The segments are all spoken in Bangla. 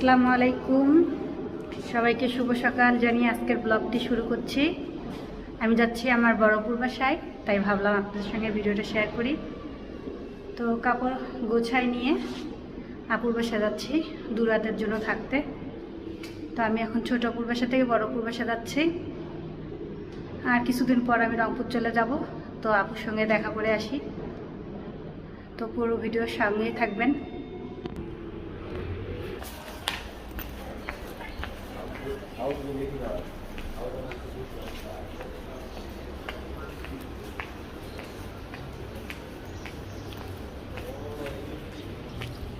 আসসালামু আলাইকুম। সবাইকে শুভ সকাল। জানিয়ে আজকের ব্লগটি শুরু করছি। আমি যাচ্ছি আমার বড়পুর বাসায় তাই ভাবলাম আপনাদের সঙ্গে ভিডিওটা শেয়ার করি। তো কাপড় গোছাই নিয়ে আপুর বাসা যাচ্ছি, দু রাতের জন্য থাকতে। তো আমি এখন ছোট অপুর বাসা থেকে বড়পুর বাসা যাচ্ছি। আর কিছুদিন পর আমি রংপুর চলে যাব, তো আপুর সঙ্গে দেখা করে আসি। তো পুরো ভিডিওর সামনেই থাকবেন।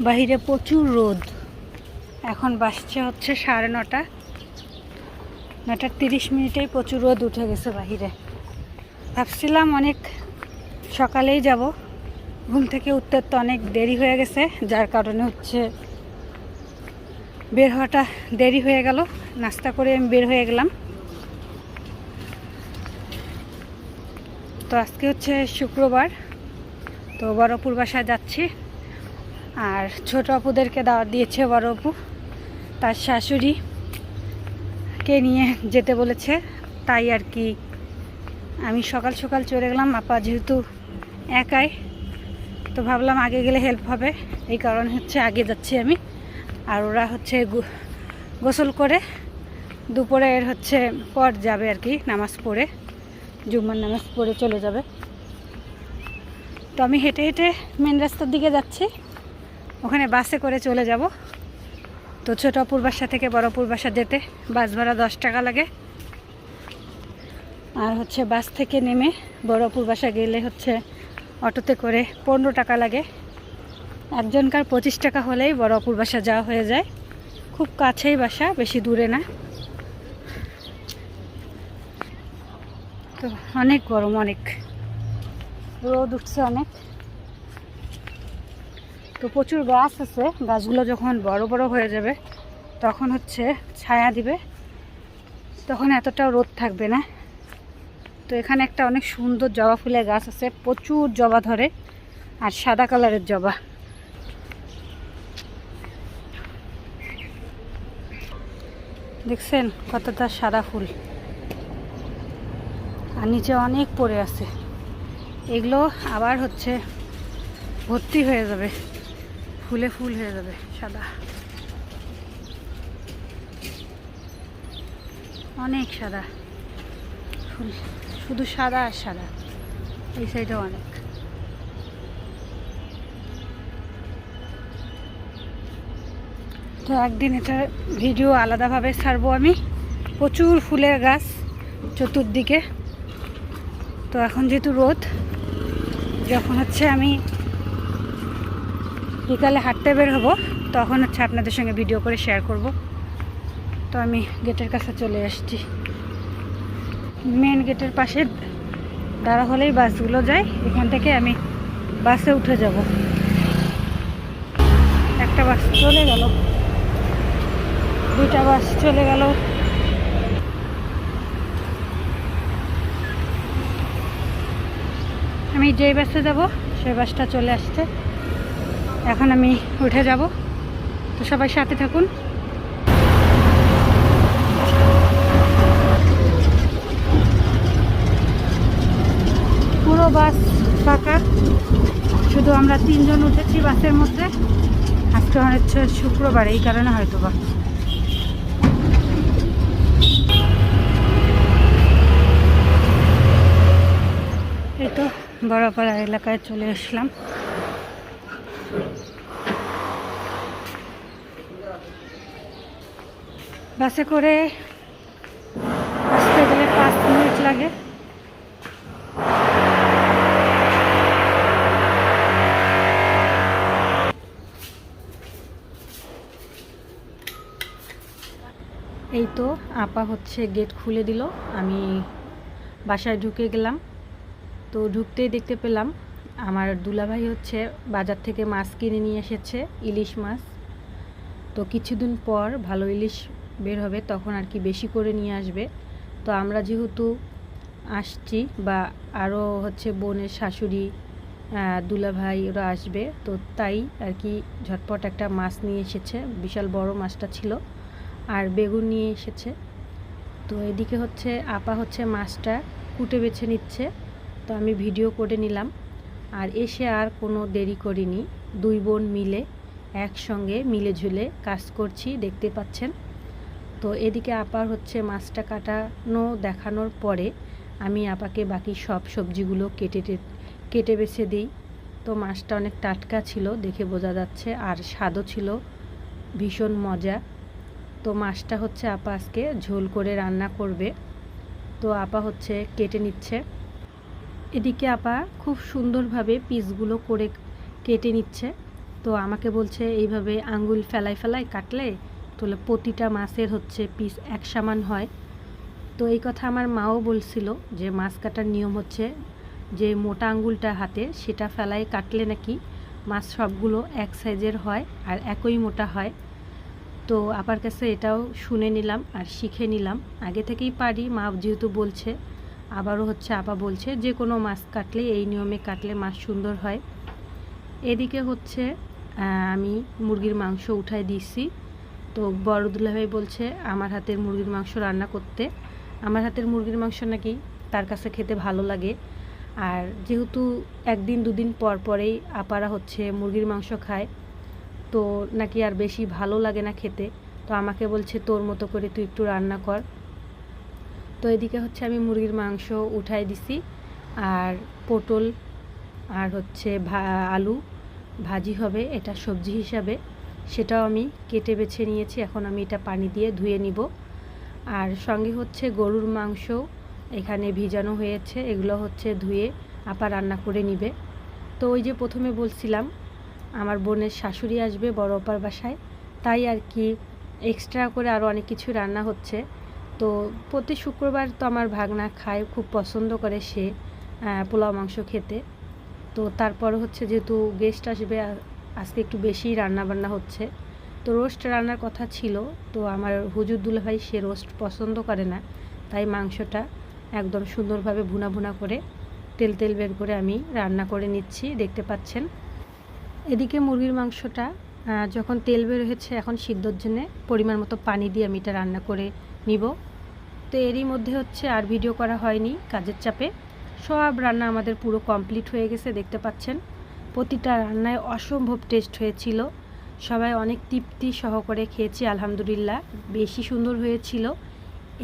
বাহিরে প্রচুর রোদ। এখন বাসছে হচ্ছে সাড়ে নটা। নটার তিরিশ মিনিটেই প্রচুর রোদ উঠে গেছে বাহিরে। ভাবছিলাম অনেক সকালেই যাব। ঘুম থেকে উঠতে তো অনেক দেরি হয়ে গেছে, যার কারণে হচ্ছে বের হওয়াটা দেরি হয়ে গেল। নাস্তা করে আমি বের হয়ে গেলাম। তো আজকে হচ্ছে শুক্রবার। তো বড় বাসায় যাচ্ছি। আর ছোট অপুদেরকে দাওয়াত দিয়েছে বড় অপু। তার শাশুড়িকে নিয়ে যেতে বলেছে, তাই আর কি। আমি সকাল সকাল চলে গেলাম। আপা যেহেতু একাই, তো ভাবলাম আগে গেলে হেল্প হবে। এই কারণে হচ্ছে আগে যাচ্ছি আমি। আর ওরা হচ্ছে গোসল করে দুপুরের হচ্ছে পর যাবে আর কি, নামাজ পড়ে, জুম্মার নামাজ পড়ে চলে যাবে। তো আমি হেঁটে হেঁটে মেন রাস্তার দিকে যাচ্ছি, ওখানে বাসে করে চলে যাব। তো ছোট পূর্বাসা থেকে বড় পূর্বাসা যেতে বাস ভাড়া দশ টাকা লাগে। আর হচ্ছে বাস থেকে নেমে বড় পূর্বাসা গেলে হচ্ছে অটোতে করে পনেরো টাকা লাগে। একজনকার পঁচিশ টাকা হলেই বড় অপুর বাসা যাওয়া হয়ে যায়। খুব কাছেই বাসা, বেশি দূরে না। তো অনেক গরম, অনেক। রোদ উঠছে অনেক। তো প্রচুর গাছ আছে। গাছগুলো যখন বড় বড় হয়ে যাবে, তখন হচ্ছে ছায়া দিবে। তখন এতটা রোদ থাকবে না। তো এখানে একটা অনেক সুন্দর জবা ফুলের গাছ আছে। প্রচুর জবা ধরে, আর সাদা কালারের জবা। দেখছেন কতটা সাদা ফুল। আর নিচে অনেক পড়ে আছে। এগুলো আবার হচ্ছে ভর্তি হয়ে যাবে। ফুলে ফুল হয়ে যাবে সাদা। অনেক সাদা ফুল। শুধু সাদা আর সাদা। এই সাইডে অনেক। তো একদিন এটা ভিডিও আলাদাভাবে ছাড়বো আমি। প্রচুর ফুলের গাছ চতুর্দিকে। তো এখন যেহেতু রোদ, যখন হচ্ছে আমি বিকালে হাঁটতে বের হব, তখন হচ্ছে আপনাদের সঙ্গে ভিডিও করে শেয়ার করব। তো আমি গেটের কাছে চলে আসছি। মেন গেটের পাশে দাঁড়া হলেই বাসগুলো যায়, এখান থেকে আমি বাসে উঠে যাব। একটা বাস চলে গেল। দুইটা বাস চলে গেল। আমি যেই বাসে যাব সেই বাসটা চলে আসছে। এখন আমি উঠে যাব। তো সবাই সাথে থাকুন। পুরো বাস ফাঁকা। শুধু আমরা তিনজন উঠেছি বাসের মধ্যে। আজকে হচ্ছে শুক্রবার, এই কারণে হয়তো বা এই তো বড়পাড়া এলাকায় চলে আসলাম। বাসে করে আসতে গেলে পাঁচ মিনিট লাগে। এই তো আপা হচ্ছে গেট খুলে দিল। আমি বাসায় ঢুকে গেলাম। তো ঢুকতেই দেখতে পেলাম আমার দুলাভাই হচ্ছে বাজার থেকে মাছ কিনে নিয়ে এসেছে, ইলিশ মাছ। তো কিছুদিন পর ভালো ইলিশ বের হবে, তখন আর কি বেশি করে নিয়ে আসবে। তো আমরা যেহেতু আসছি বা আরও হচ্ছে বোনের শাশুড়ি দুলাভাই ওরা আসবে, তো তাই আর কি ঝটপট একটা মাছ নিয়ে এসেছে, বিশাল বড় মাছটা ছিল, আর বেগুন নিয়ে এসেছে। তো এদিকে হচ্ছে আপা হচ্ছে মাছটা কুটে বেছে নিচ্ছে। তো আমি ভিডিও করে নিলাম। আর এসে আর কোনো দেরি করিনি। দুই বোন মিলে একসঙ্গে মিলে ঝুলে কাজ করছি, দেখতে পাচ্ছেন। তো এদিকে আপার হচ্ছে মাছটা কাটানো, দেখানোর পরে আমি আপাকে বাকি সব সবজিগুলো কেটে কেটে বেছে দিই। তো মাছটা অনেক টাটকা ছিল, দেখে বোঝা যাচ্ছে। আর স্বাদও ছিল ভীষণ মজা। তো মাছটা হচ্ছে আপা আজকে ঝোল করে রান্না করবে। তো আপা হচ্ছে কেটে নিচ্ছে। এদিকে আপা খুব সুন্দরভাবে পিসগুলো করে কেটে নিচ্ছে। তো আমাকে বলছে, এইভাবে আঙ্গুল ফেলাই ফেলাই কাটলে তাহলে প্রতিটা মাছের হচ্ছে পিস এক সমান হয়। তো এই কথা আমার মাও বলছিল যে, মাছ কাটার নিয়ম হচ্ছে যে, মোটা আঙ্গুলটা হাতে সেটা ফেলাই কাটলে নাকি মাছ সবগুলো এক সাইজের হয় আর একই মোটা হয়। তো আপার কাছে এটাও শুনে নিলাম আর শিখে নিলাম। আগে থেকেই পারি, মা যেহেতু বলছে আবারও হচ্ছে আপা বলছে, যে কোনো মাছ কাটলে, এই নিয়মে কাটলে মাছ সুন্দর হয়। এদিকে হচ্ছে আমি মুরগির মাংস উঠাই দিয়েছি। তো বড় দুলাভাই বলছে, আমার হাতের মুরগির মাংস রান্না করতে। আমার হাতের মুরগির মাংস নাকি তার কাছে খেতে ভালো লাগে। আর যেহেতু একদিন, দুদিন পর পরেই আপারা হচ্ছে মুরগির মাংস খায়, তো নাকি আর বেশি ভালো লাগে না খেতে। তো আমাকে বলছে, তোর মতো করে তুই একটু রান্না কর। তো এদিকে হচ্ছে আমি মুরগির মাংস উঠাই দিছি, আর পটল, আর হচ্ছে আলু ভাজি হবে এটা সবজি হিসাবে। সেটাও আমি কেটে বেছে নিয়েছি, এখন আমি এটা পানি দিয়ে ধুয়ে নিব। আর সঙ্গে হচ্ছে গরুর মাংস এখানে ভিজানো হয়েছে, এগুলো হচ্ছে ধুয়ে আপা রান্না করে নিবে। তো ওই যে প্রথমে বলছিলাম, আমার বোনের শাশুড়ি আসবে বড় অপার বাসায়, তাই আর কি এক্সট্রা করে আরও অনেক কিছু রান্না হচ্ছে। তো প্রতি শুক্রবার তো আমার ভাগনা খায়, খুব পছন্দ করে সে পোলাও মাংস খেতে। তো তারপর হচ্ছে যেহেতু গেস্ট আসবে আজকে একটু বেশিই রান্না বান্না হচ্ছে। তো রোস্ট রান্নার কথা ছিল, তো আমার হুজুরদুল্লা ভাই সে রোস্ট পছন্দ করে না। তাই মাংসটা একদম সুন্দরভাবে ভুনা ভুনা করে তেল তেল বের করে আমি রান্না করে নিচ্ছি, দেখতে পাচ্ছেন। এদিকে মুরগির মাংসটা যখন তেল বের হয়েছে, এখন সিদ্ধর জন্যে পরিমাণ মতো পানি দিয়ে আমি এটা রান্না করে নিব। তো এরই মধ্যে হচ্ছে আর ভিডিও করা হয়নি, কাজের চাপে। সব রান্না আমাদের পুরো কমপ্লিট হয়ে গেছে, দেখতে পাচ্ছেন। প্রতিটা রান্নায় অসম্ভব টেস্ট হয়েছিল। সবাই অনেক তৃপ্তি সহকারে খেয়েছি, আলহামদুলিল্লাহ। বেশি সুন্দর হয়েছিল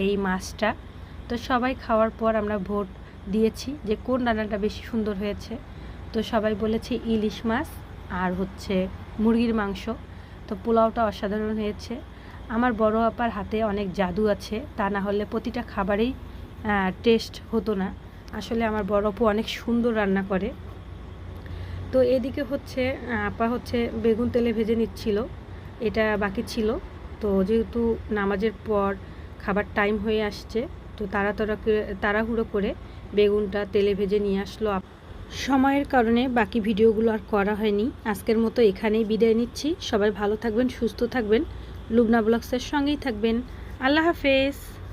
এই মাছটা। তো সবাই খাওয়ার পর আমরা ভোট দিয়েছি যে কোন রান্নাটা বেশি সুন্দর হয়েছে। তো সবাই বলেছে ইলিশ মাছ আর হচ্ছে মুরগির মাংস। তো পোলাওটা অসাধারণ হয়েছে। আমার বড় আপার হাতে অনেক জাদু আছে, তা না হলে প্রতিটা খাবারেই টেস্ট হতো না। আসলে আমার বড় আপু অনেক সুন্দর রান্না করে। তো এদিকে হচ্ছে আপা হচ্ছে বেগুন তেলে ভেজে নিচ্ছিল, এটা বাকি ছিল। তো যেহেতু নামাজের পর খাবার টাইম হয়ে আসছে, তো তাড়াতাড়া তাড়াহুড়ো করে বেগুনটা তেলে ভেজে নিয়ে আসলো সময়ের কারণে বাকি ভিডিওগুলো আর করা হয়নি। আজকের মতো এখানেই বিদায় নিচ্ছি। সবাই ভালো থাকবেন, সুস্থ থাকবেন। লুবনা ব্লগসের সঙ্গেই থাকবেন। আল্লাহ হাফেজ।